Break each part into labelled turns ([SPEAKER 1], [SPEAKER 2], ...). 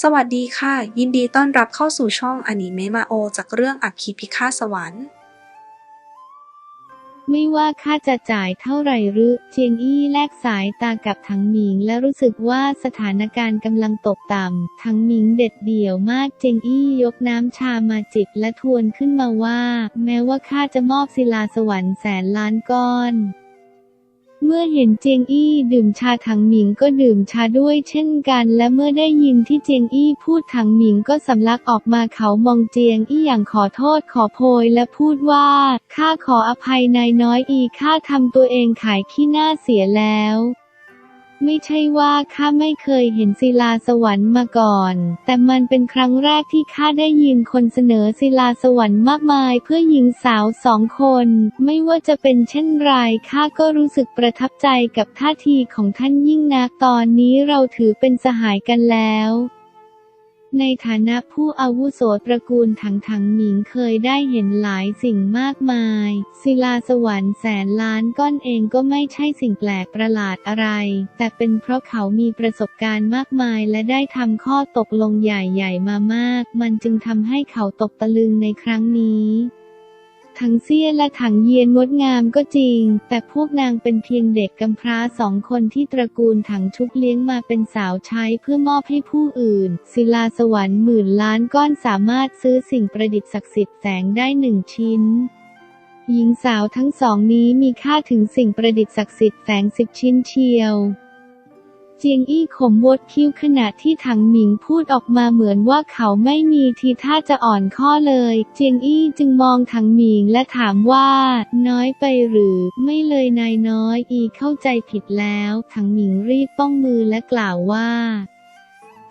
[SPEAKER 1] สวัสดีค่ะ ยินดีต้อนรับเข้าสู่ช่องอนิเมะมาโอ จากเรื่องอัคคีพิฆาตสวรรค์
[SPEAKER 2] ไม่ว่าข้าจะจ่ายเท่าไหร่หรือ เจียงอี้แลกสายตากับถังหมิง และรู้สึกว่าสถานการณ์กำลังตกต่ำถังหมิงเด็ดเดี่ยวมากเจียงอี้ยกน้ำชามาจิบและทวนขึ้นมาว่า แม้ว่าข้าจะมอบศิลาสวรรค์แสนล้านก้อน เมื่อเห็นเจียงอี้ดื่มชาถังหมิงก็ดื่มชาด้วยเช่นกันและเมื่อได้ยินที่เจียงอี้พูดถังหมิงก็สำลักออกมาเขามองเจียงอี้อย่างขอโทษขอโพยและพูดว่าข้าขออภัยนายน้อยอีข้าทำตัวเองขายขี้หน้าเสียแล้ว ไม่ใช่ว่าข้าไม่เคยเห็นศิลาสวรรค์มาก่อน แต่มันเป็นครั้งแรกที่ข้าได้ยินคนเสนอศิลาสวรรค์มากมายเพื่อหญิงสาวสองคน ไม่ว่าจะเป็นเช่นไรข้าก็รู้สึกประทับใจกับท่าทีของท่านยิ่งนักตอนนี้เราถือเป็นสหายกันแล้ว ในฐานะผู้อาวุโสตระกูลถังถังหมิงเคยได้เห็นหลายสิ่งมากมาย ศิลาสวรรค์แสนล้านก้อนเองก็ไม่ใช่สิ่งแปลกประหลาดอะไร แต่เป็นเพราะเขามีประสบการณ์มากมายและได้ทำข้อตกลงใหญ่ๆมามาก มันจึงทำให้เขาตกตะลึงในครั้งนี้ ถังเซี่ยและถังเยียนงดงามก็จริง แต่พวกนางเป็นเพียงเด็กกำพร้าสองคนที่ตระกูลถังชุบเลี้ยงมาเป็นสาวใช้เพื่อมอบให้ผู้อื่น ศิลาสวรรค์หมื่นล้านก้อนสามารถซื้อสิ่งประดิษฐ์ศักดิ์สิทธิ์แสงได้หนึ่งชิ้นหญิงสาวทั้งสองนี้มีค่าถึงสิ่งประดิษฐ์ศักดิ์สิทธิ์แสงสิบชิ้นเชียว เจียงอี้ขมวดคิ้วขณะที่ถังหมิงพูดออกมาเหมือนว่าเขาไม่มีทีท่าจะอ่อนข้อเลย เจียงอี้จึงมองถังหมิงและถามว่า น้อยไปหรือ ไม่เลยนายน้อยอีเข้าใจผิดแล้ว ถังหมิงรีบป้องมือและกล่าวว่า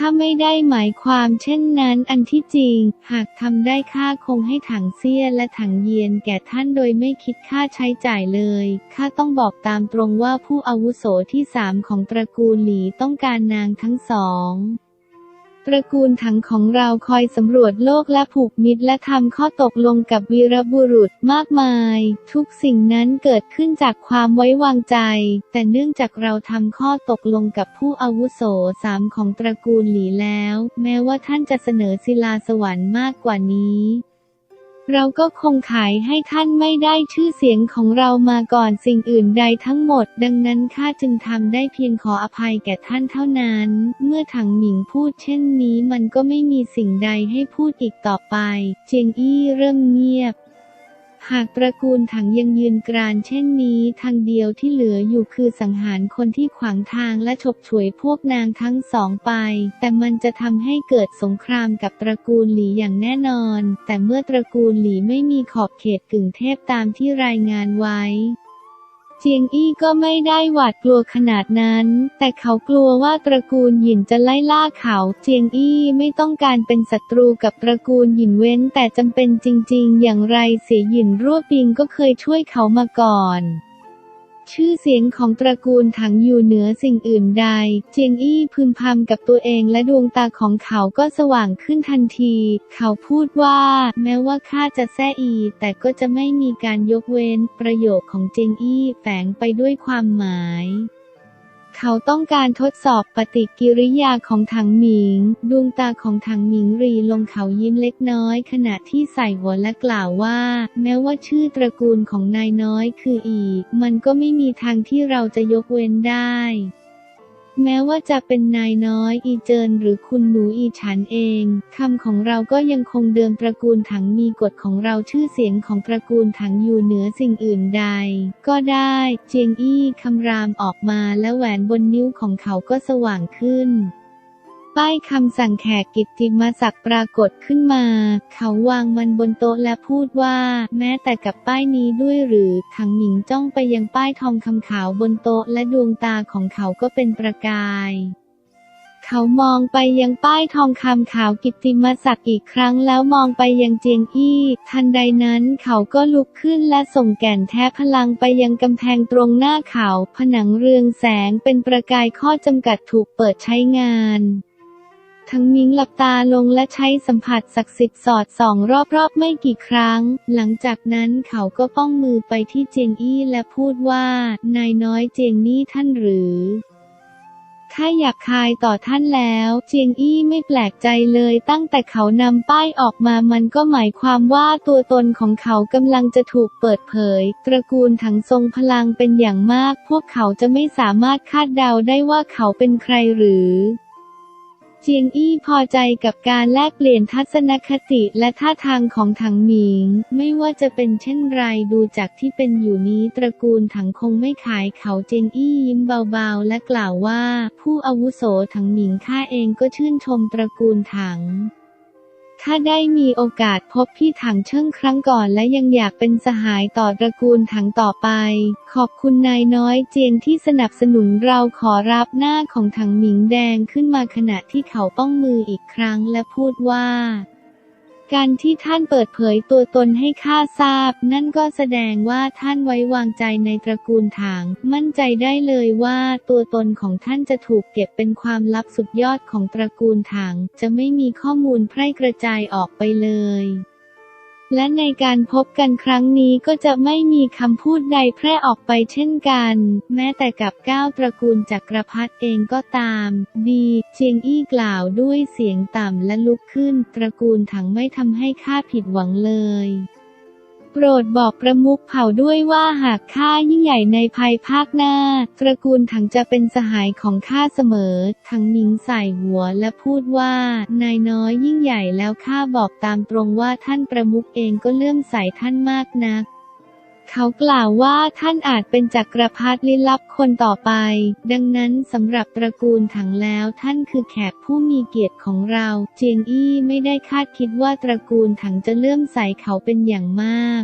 [SPEAKER 2] ถ้าไม่ได้หมายความเช่นนั้นอันที่จริง หากทำได้ข้าคงให้ถังเซี่ยและถังเยียนแก่ท่านโดยไม่คิดค่าใช้จ่ายเลยข้าต้องบอกตามตรงว่าผู้อาวุโสที่สามของตระกูลหลีต้องการนางทั้งสอง ตระกูลถังของเราคอยสำรวจโลกและผูกมิตรและทำข้อตกลงกับวีรบุรุษมากมาย ทุกสิ่งนั้นเกิดขึ้นจากความไว้วางใจ แต่เนื่องจากเราทำข้อตกลงกับผู้อาวุโสสามของตระกูลหลีแล้ว แม้ว่าท่านจะเสนอศิลาสวรรค์มากกว่านี้ เราก็คงขายให้ท่านไม่ได้ชื่อเสียงของเรามาก่อนสิ่งอื่นใดทั้งหมด ดังนั้นข้าจึงทำได้เพียงขออภัยแก่ท่านเท่านั้น เมื่อถังหมิงพูดเช่นนี้มันก็ไม่มีสิ่งใดให้พูดอีกต่อไป เจียงอี้เริ่มเงียบ หากตระกูลถังยังยืนกรานเช่นนี้ทางเดียวที่เหลืออยู่คือสังหารคนที่ขวางทางและฉกฉวยพวกนางทั้งสองไป แต่มันจะทำให้เกิดสงครามกับตระกูลหลีอย่างแน่นอน แต่เมื่อตระกูลหลีไม่มีขอบเขตกึ่งเทพตามที่รายงานไว้ เจียงอี้ก็ไม่ได้หวาดกลัวขนาดนั้น แต่เขากลัวว่าตระกูลหยินจะไล่ล่าเขา เจียงอี้ไม่ต้องการเป็นศัตรูกับตระกูลหยินเว้นแต่จำเป็นจริง ๆ อย่างไรเสียหยินรั่วปิงก็เคยช่วยเขามาก่อน ชื่อเสียงของตระกูลถังอยู่เหนือสิ่งอื่นใด เจียงอี้พึมพำกับตัวเองและดวงตาของเขาก็สว่างขึ้นทันที เขาพูดว่า แม้ว่าข้าจะแซ่อี แต่ก็จะไม่มีการยกเว้นประโยคของเจียงอี้แฝงไปด้วยความหมาย เขาต้องการทดสอบปฏิกิริยาของถังหมิง ดวงตาของถังหมิงรีลงเขายิ้มเล็กน้อย ขณะที่ใส่หัวและกล่าวว่า แม้ว่าชื่อตระกูลของนายน้อยคืออี มันก็ไม่มีทางที่เราจะยกเว้นได้ แม้ว่าจะเป็นนายน้อยอีเจินหรือคุณหนูอีฉันเองคำของเราก็ยังคงเดิมตระกูลถังมีกฎของเราชื่อเสียงของตระกูลถังอยู่เหนือสิ่งอื่นใด ก็ได้ เจียงอี้คำรามออกมาและแหวนบนนิ้วของเขาก็สว่างขึ้น ป้ายคำสั่งแขกกิตติมศักดิ์ปรากฏขึ้นมา เขาวางมันบนโต๊ะและพูดว่า แม้แต่กับป้ายนี้ด้วยหรือถังหมิงจ้องไปยังป้ายทองคำขาวบนโต๊ะและดวงตาของเขาก็เป็นประกายเขามองไปยังป้ายทองคำขาวกิตติมศักดิ์อีกครั้งแล้วมองไปยังเจียงอี้ ทันใดนั้นเขาก็ลุกขึ้นและส่งแก่นแท้พลังไปยังกำแพงตรงหน้าเขา ผนังเรืองแสงเป็นประกายข้อจำกัดถูกเปิดใช้งาน ทั้งมิงหลับตาลงและใช้สัมผัสศักดิ์สิทธิ์สอดส่องรอบๆไม่กี่ครั้ง หลังจากนั้นเขาก็ป้องมือไปที่เจียงอี้และพูดว่า นายน้อยเจียงนี่ท่านหรือข้าอยากคายต่อท่านแล้ว เจียงอี้ไม่แปลกใจเลยตั้งแต่เขานำป้ายออกมามันก็หมายความว่าตัวตนของเขากำลังจะถูกเปิดเผย ตระกูลถังทรงพลังเป็นอย่างมาก พวกเขาจะไม่สามารถคาดเดาได้ว่าเขาเป็นใครหรือ จียงอี้พอใจกับการแลกเปลี่ยนทัศนคติและท่าทางของถังหมิง ไม่ว่าจะเป็นเช่นไรดูจากที่เป็นอยู่นี้ตระกูลถังคงไม่ขายเขาเจียงอี้ยิ้มเบาๆ และกล่าวว่า ผู้อาวุโสถังหมิงข้าเองก็ชื่นชมตระกูลถัง ถ้าได้มีโอกาสพบพี่ถังเชิ่งครั้งก่อนและยังอยากเป็นสหายต่อตระกูลถังต่อไป ขอบคุณนายน้อยเจียงที่สนับสนุนเราขอรับหน้าของถังหมิงแดงขึ้นมาขณะที่เขาป้องมืออีกครั้งและพูดว่า การที่ท่านเปิดเผยตัวตนให้ข้าทราบ นั่นก็แสดงว่าท่านไว้วางใจในตระกูลถาง มั่นใจได้เลยว่าตัวตนของท่านจะถูกเก็บเป็นความลับสุดยอดของตระกูลถาง จะไม่มีข้อมูลแพร่กระจายออกไปเลย และในการพบกันครั้งนี้ก็จะไม่มีคำพูดใดแพร่ออกไปเช่นกัน แม้แต่กับก้าวตระกูลจักรพรรดิเองก็ตาม ดีเจียงอี้กล่าวด้วยเสียงต่ำและลุกขึ้น ตระกูลถังไม่ทำให้ข้าผิดหวังเลย โปรดบอกประมุขเผ่าด้วยว่าหากข้ายิ่งใหญ่ในภายภาคหน้า ตระกูลถังจะเป็นสหายของข้าเสมอ ถังมิงใส่หัวและพูดว่า นายน้อยยิ่งใหญ่แล้วข้าบอกตามตรงว่าท่านประมุขเองก็เลื่อมใสท่านมากนัก เขากล่าวว่าท่านอาจเป็นจักรพรรดิลี้ลับคนต่อไป ดังนั้นสำหรับตระกูลถังแล้วท่านคือแขกผู้มีเกียรติของเรา เจียงอี้ไม่ได้คาดคิดว่าตระกูลถังจะเลื่อมใสเขาเป็นอย่างมาก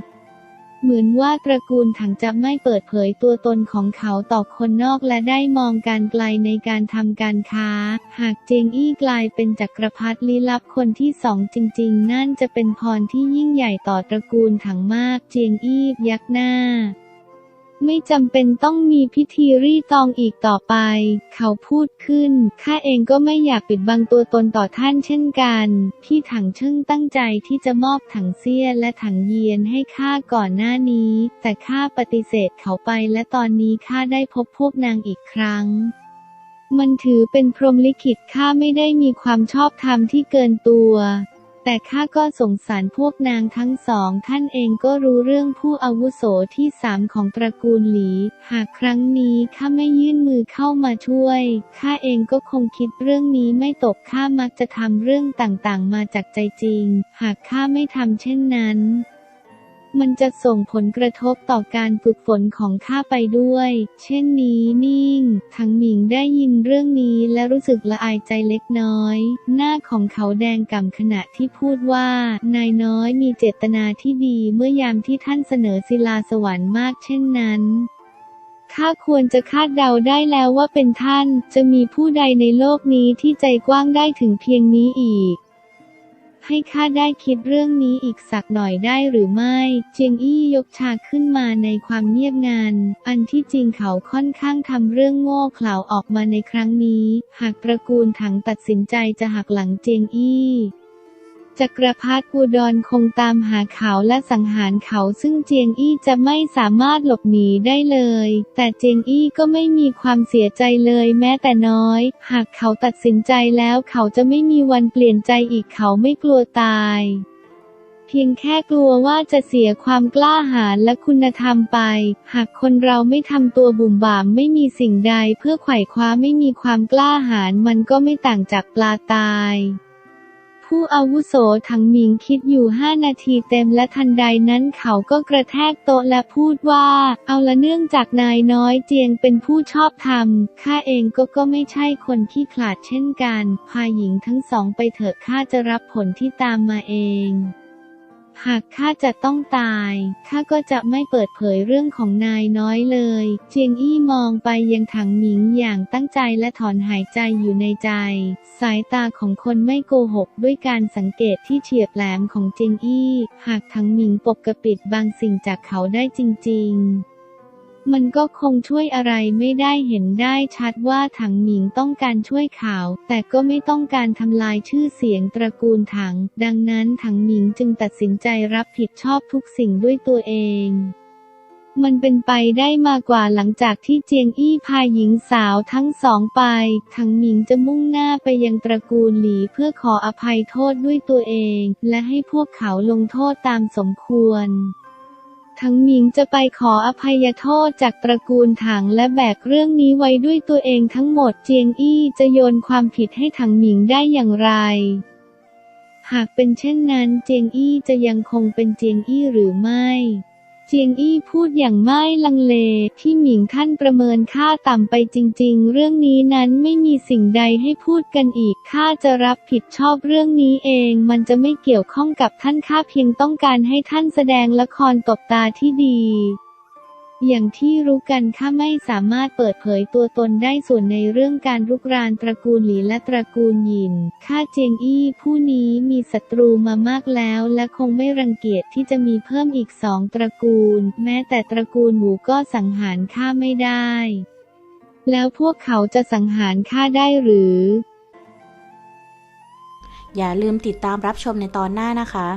[SPEAKER 2] เหมือนว่าตระกูลถังจะไม่เปิดเผยตัวตนของเขาต่อคนนอกและได้มองการไกลในการทำการค้า หากเจงอี้กลายเป็นจักรพรรดิลี้ลับคนที่สองจริง ๆ นั่นจะเป็นพรที่ยิ่งใหญ่ต่อตระกูลถังมาก เจียงอี้ยักหน้า ไม่จำเป็นต้องมีพิธีรีตองอีกต่อไป เขาพูดขึ้น ข้าเองก็ไม่อยากปิดบังตัวตนต่อท่านเช่นกัน พี่ถังเชิ่งตั้งใจที่จะมอบถังเสี้ยและถังเยียนให้ข้าก่อนหน้านี้ แต่ข้าปฏิเสธเขาไปและตอนนี้ข้าได้พบพวกนางอีกครั้งมันถือเป็นพรหมลิขิตข้าไม่ได้มีความชอบธรรมที่เกินตัว แต่ข้าก็สงสารพวกนางทั้งสองท่านเองก็รู้เรื่องผู้อาวุโสที่สามของตระกูลหลี หากครั้งนี้ข้าไม่ยื่นมือเข้ามาช่วย ข้าเองก็คงคิดเรื่องนี้ไม่ตกข้ามักจะทำเรื่องต่างๆ มาจากใจจริง หากข้าไม่ทำเช่นนั้น มันจะส่งผลกระทบต่อการฝึกฝนของข้าไปด้วย เช่นนี้นิ่ง ทั้งหมิงได้ยินเรื่องนี้และรู้สึกละอายใจเล็กน้อย หน้าของเขาแดงก่ำขณะที่พูดว่า นายน้อยมีเจตนาที่ดีเมื่อยามที่ท่านเสนอศิลาสวรรค์มากเช่นนั้นข้าควรจะคาดเดาได้แล้วว่าเป็นท่าน จะมีผู้ใดในโลกนี้ที่ใจกว้างได้ถึงเพียงนี้อีก ให้ข้าได้คิดเรื่องนี้อีกสักหน่อยได้หรือไม่ เจียงอี้ยกชาขึ้นมาในความเงียบงัน อันที่จริงเขาค่อนข้างทำเรื่องโง่เขลาออกมาในครั้งนี้ หากตระกูลถังตัดสินใจจะหักหลังเจียงอี้ จักรพรรดิอุดรคงตามหาเขาและสังหารเขาซึ่งเจียงอี้จะไม่สามารถหลบหนีได้เลย แต่เจียงอี้ก็ไม่มีความเสียใจเลยแม้แต่น้อย หากเขาตัดสินใจแล้วเขาจะไม่มีวันเปลี่ยนใจอีกเขาไม่กลัวตายเพียงแค่กลัวว่าจะเสียความกล้าหาญและคุณธรรมไป หากคนเราไม่ทำตัวบุ่มบ่ามไม่มีสิ่งใดเพื่อไขว่คว้าไม่มีความกล้าหาญมันก็ไม่ต่างจากปลาตาย ผู้อาวุโสถังหมิงคิดอยู่ห้านาทีเต็มและทันใดนั้นเขาก็กระแทกโต๊ะและพูดว่า เอาละเนื่องจากนายน้อยเจียงเป็นผู้ชอบธรรมข้าเองก็ก็ไม่ใช่คนขี้ขลาดเช่นกัน พาหญิงทั้งสองไปเถอะข้าจะรับผลที่ตามมาเอง หากข้าจะต้องตายข้าก็จะไม่เปิดเผยเรื่องของนายน้อยเลย เจียงอี้มองไปยังถังหมิงอย่างตั้งใจและถอนหายใจอยู่ในใจ สายตาของคนไม่โกหกด้วยการสังเกตที่เฉียบแหลมของเจียงอี้ หากถังหมิงปกปิดบางสิ่งจากเขาได้จริง ๆ มันก็คงช่วยอะไรไม่ได้เห็นได้ชัดว่าถังหมิงต้องการช่วยเขา แต่ก็ไม่ต้องการทำลายชื่อเสียงตระกูลถัง ดังนั้นถังหมิงจึงตัดสินใจรับผิดชอบทุกสิ่งด้วยตัวเองมันเป็นไปได้มากกว่าหลังจากที่เจียงอี้พาหญิงสาวทั้งสองไปถังหมิงจะมุ่งหน้าไปยังตระกูลหลีเพื่อขออภัยโทษด้วยตัวเอง และให้พวกเขาลงโทษตามสมควร ทั้งหมิงจะไปขออภัยโทษจากตระกูลถังและแบกเรื่องนี้ไว้ด้วยตัวเองทั้งหมดเจียงอี้จะโยนความผิดให้ถังหมิงได้อย่างไร หากเป็นเช่นนั้นเจียงอี้จะยังคงเป็นเจียงอี้หรือไม่ จียงอี้พูดอย่างไม่ลังเล ที่หมิงท่านประเมินค่าต่ำไปจริง ๆ เรื่องนี้นั้นไม่มีสิ่งใดให้พูดกันอีกข้าจะรับผิดชอบเรื่องนี้เอง มันจะไม่เกี่ยวข้องกับท่านข้าเพียงต้องการให้ท่านแสดงละครตบตาที่ดี อย่างที่รู้กันข้าไม่สามารถเปิดเผยตัวตนได้ส่วนในเรื่องการรุกรานตระกูลหลีและตระกูลหยิน ข้าเจียงอี้ผู้นี้มีศัตรูมามากแล้ว และคงไม่รังเกียจที่จะมีเพิ่มอีกสองตระกูล แม้แต่ตระกูลหมูก็สังหารข้าไม่ได้ แล้วพวกเขาจะสังหารข้าได้หรือ
[SPEAKER 3] อย่าลืมติดตามรับชมในตอนหน้านะคะ